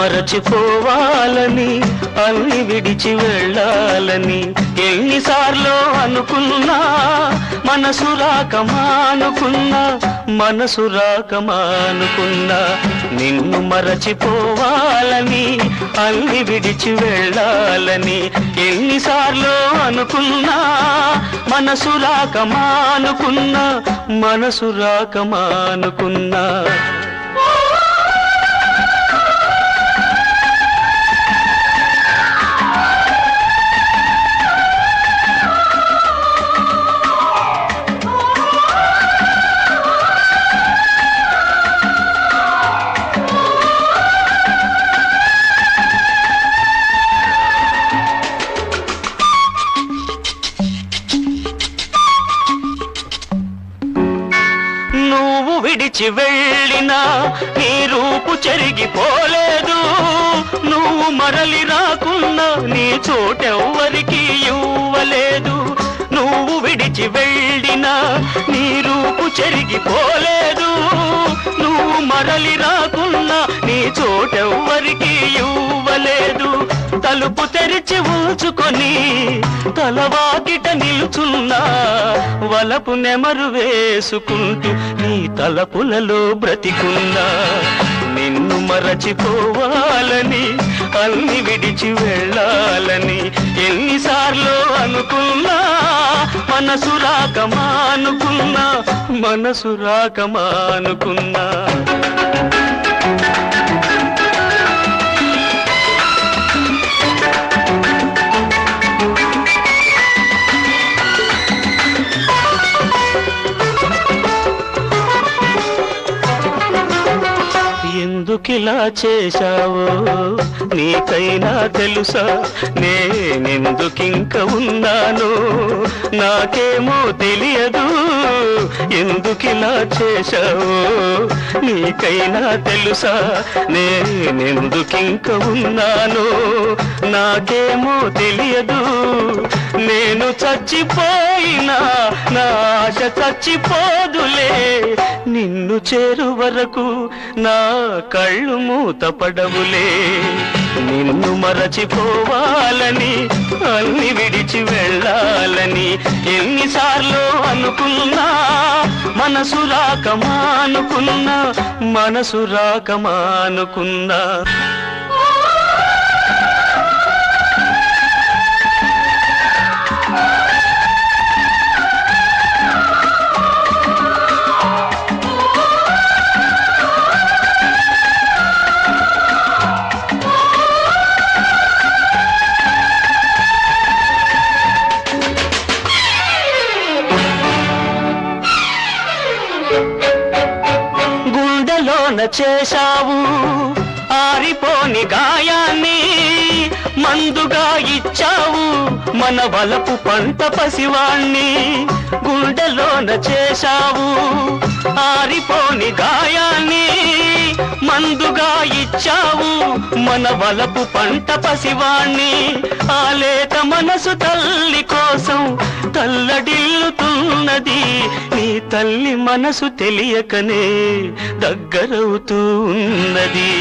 మరచిపోవాలని అన్ని విడిచి వెళ్ళాలని ఎన్నిసార్లు అనుకున్నా మనసు రాకమానుకున్నా మనసు రాక మానుకున్నా నిన్ను మరచిపోవాలని అన్ని విడిచి వెళ్ళాలని ఎన్నిసార్లు అనుకున్నా మనసు రాక మానుకున్నా మనసు రాక విడిచి వెళ్ళినా నీ రూపు చెరిగిపోలేదు. నువ్వు మరలి రాకున్నా నీ చోటెవ్వరికి ఇవ్వలేదు. నువ్వు విడిచి వెళ్ళినా నీ రూపు చెరిగిపోలేదు. నువ్వు మరలి రాకున్నా నీ చోటెవ్వరికి ఇవ్వలేదు. తలుపు తెరిచి తలుచుకొని తలవాకిట నిలుచున్నా వలపు నెమరు వేసుకుంటూ నీ తలపులలో బ్రతికున్నా నిన్ను మరచిపోవాలని అన్ని విడిచి వెళ్ళాలని ఎన్నిసార్లు అనుకున్నా మనసు రాక మానుకున్నా మనసు రాక ఎందుకిలా చేశావో? నీకైనా తెలుసా? నేనెందుకింక ఉన్నాను? నాకేమో తెలియదు ఎందుకిలా చేశావో? నీకైనా తెలుసా? నేనెందుకింక ఉన్నాను? నాకేమో తెలియదు చచ్చిపోయినా నా ఆశ చచ్చిపోదులే. నిన్ను చేరు వరకు నా కళ్ళు మూతపడవులే. నిన్ను మరచిపోవాలని అన్ని విడిచి వెళ్ళాలని ఎన్నిసార్లు అనుకున్నా మనసు రాక మానుకున్నా మనసు రాక చేశావు? ఆరిపోని గాయాన్ని మందుగా ఇచ్చావు? మన వలపు పంట పసివాణ్ణి గుండెలోన చేశావు. ఆరిపోని గాయాన్ని మందుగా ఇచ్చావు? మన వలపు పంట పసివాణ్ణి ఆలేక మనసు తల్లి కోసం తల్లడిల్లుతున్నది. తల్లి మనసు తెలియకనే దగ్గరవుతూ ఉన్నది.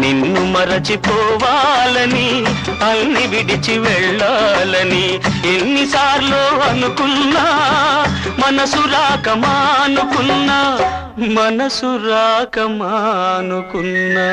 నిన్ను మరచిపోవాలని అన్ని విడిచి వెళ్ళాలని ఎన్నిసార్లు అనుకున్నా మనసు రాక మానుకున్నా మనసు రాక మానుకున్నా.